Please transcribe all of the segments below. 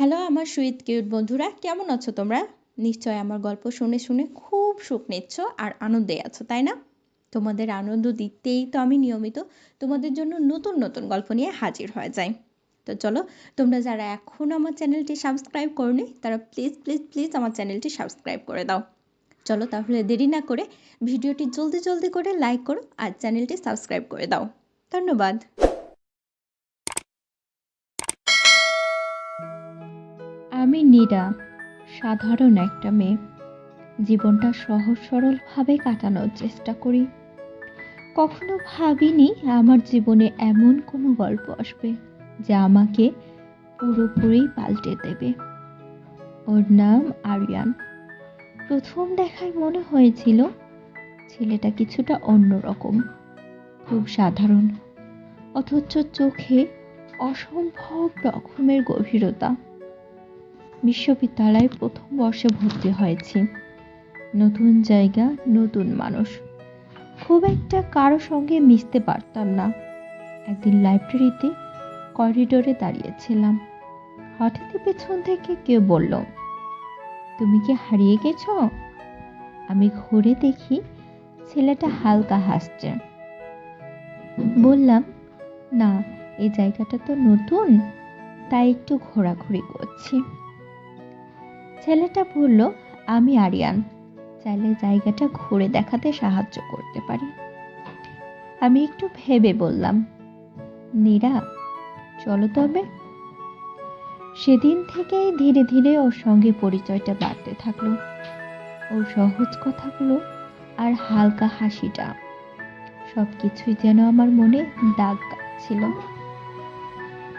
Hello আমার sweet cute বন্ধুরা, কেমন আছো তোমরা? নিশ্চয় আমার গল্প শুনে শুনে খুব সুখ নিচ্ছ আর আনন্দে আছো, তাই না? তোমাদের আনন্দ দিতেই তো আমি নিয়মিত তোমাদের জন্য নতুন নতুন গল্প নিয়ে হাজির হয়ে যাই। তো চলো, তোমরা যারা এখন আমার চ্যানেলটি সাবস্ক্রাইব করনি, তারা প্লিজ প্লিজ প্লিজ আমার চ্যানেলটি সাবস্ক্রাইব করে দাও। চলো তাহলে দেরি না করে ভিডিওটি জলদি জলদি করে লাইক করো আর চ্যানেলটি সাবস্ক্রাইব করে দাও। ধন্যবাদ। আমি নীরা, সাধারণ একটা মেয়ে। জীবনটা সহজ সরলভাবে কাটানোর চেষ্টা করি। কখনো ভাবিনি আমার জীবনে এমন কোনো গল্প আসবে যা আমাকে পুরোপুরি পাল্টে দেবে। ওর নাম আরিয়ান। প্রথম দেখায় মনে হয়েছিল ছেলেটা কিছুটা অন্যরকম, খুব সাধারণ, অথচ চোখে অসম্ভব রকমের গভীরতা। বিশ্ববিদ্যালয়ে প্রথম বর্ষে ভর্তি হয়েছি। নতুন জায়গা, নতুন মানুষ। খুব একটা কারও সঙ্গে মিশতে পারতাম না। একদিন লাইব্রেরিতে করিডোরে দাঁড়িয়েছিলাম। হঠাৎই পেছন থেকে কেউ বলল, তুমি কি হারিয়ে গেছ? আমি ঘুরে দেখি ছেলেটা হালকা হাসছে। বললাম, না, এই জায়গাটা তো নতুন, তাই একটু ঘোরাঘুরি করছি। ছেলেটা বলল, আমি আরিয়ান। চাইলে জায়গাটা ঘুরে দেখাতে সাহায্য করতে পারি। আমি একটু ভেবে বললাম, নীরা, চলো তবে। সেদিন থেকেই ধীরে ধীরে ওর সঙ্গে পরিচয়টা বাড়তে থাকল। ওর সহজ কথাগুলো আর হালকা হাসিটা সব কিছুই যেন আমার মনে দাগ ছিল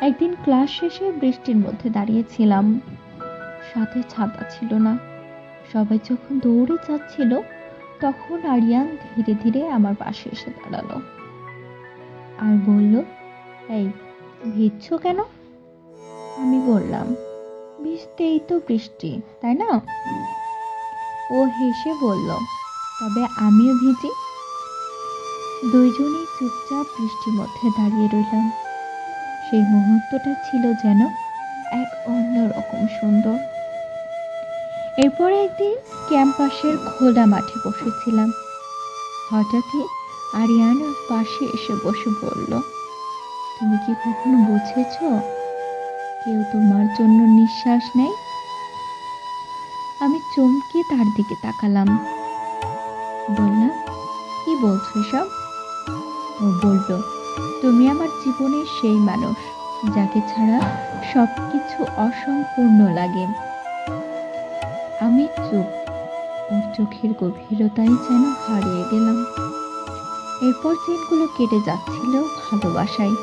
একদিন ক্লাস শেষে বৃষ্টির মধ্যে দাঁড়িয়েছিলাম। সাথে ছাতা ছিল না। সবাই যখন দৌড়ে যাচ্ছিল, তখন আরিয়ান ধীরে ধীরে আমার পাশে এসে দাঁড়াল। আর বলল, এই, ভিজছ কেন? আমি বললাম, ভিজতেই তো বৃষ্টি, তাই না? ও হেসে বলল, তবে আমিও ভিজি। দুইজনেই চুপচাপ বৃষ্টির মধ্যে দাঁড়িয়ে রইলাম। সেই মুহূর্তটা ছিল যেন এক অন্যরকম সুন্দর। এরপর একদিন ক্যাম্পাসের খোলা মাঠে বসেছিলাম। হঠাৎই আরিয়ানার পাশে এসে বসে বলল, তুমি কি কখনো বুঝেছ? কেউ তোমার জন্য নিঃশ্বাস নেয়? আমি চমকে তার দিকে তাকালাম। বললাম, কি বলছো সব ও বলল, তুমি আমার জীবনের সেই মানুষ, যাকে ছাড়া সব কিছু অসম্পূর্ণ লাগে। আমি চুপ। ওর চোখের গভীরতাই যেন হারিয়ে গেলাম। এরপর দিনগুলো কেটে যাচ্ছিল ভালোবাসায়।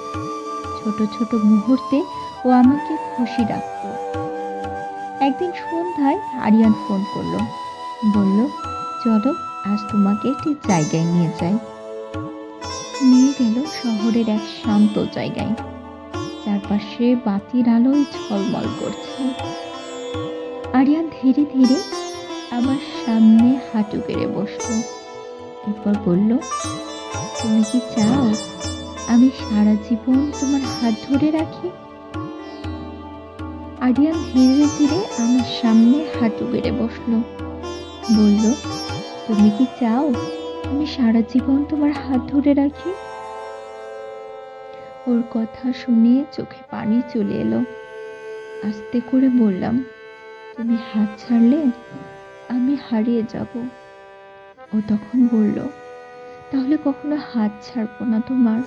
ছোট ছোট মুহূর্তে ও আমাকে খুশি রাখত। একদিন সন্ধ্যায় আরিয়ান ফোন করল। বলল, চলো, আজ তোমাকে একটি জায়গায় নিয়ে যাই। নিয়ে গেল শহরের এক শান্ত জায়গায়। চারপাশে বাতির আলোয় ঝলমল করছে। আরিয়ান ধীরে ধীরে আমার সামনে হাঁটু গেড়ে বসল। এরপর বলল, তুমি কি চাও আমি সারা জীবন তোমার হাত ধরে রাখি? আরিয়ান ধীরে ধীরে আমার সামনে হাঁটু গেড়ে বসল। বলল, তুমি কি চাও আমি সারা জীবন তোমার হাত ধরে রাখি? ওর কথা শুনে চোখে পানি চলে এলো। আস্তে করে বললাম তুমি হাত ছাড়লে আমি হারিয়ে যাব। ও তখন বলল, তাহলে কখনো হাত ছাড়বো না তোমার।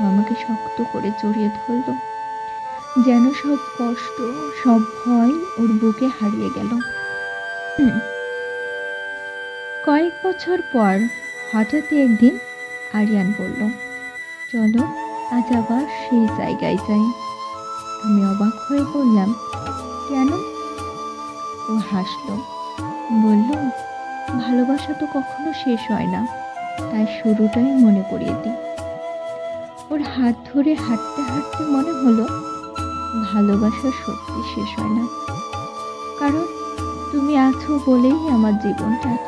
আমাকে শক্ত করে জড়িয়ে ধরল। যেন সব কষ্ট, সব ভয় ওর বুকে হারিয়ে গেল। কয়েক বছর পর হঠাৎই একদিন আরিয়ান বলল, চলো, আজ আবার সেই জায়গায় যাই। আমি অবাক হয়ে বললাম, কেন? ও হাসল। বলল, ভালোবাসা তো কখনো শেষ হয় না, তাই শুরুটাই মনে করিয়ে দিই। ওর হাত ধরে হাঁটতে হাঁটতে মনে হলো, ভালোবাসা সত্যি শেষ হয় না। কারণ তুমি আছো বলেই আমার জীবনটা এত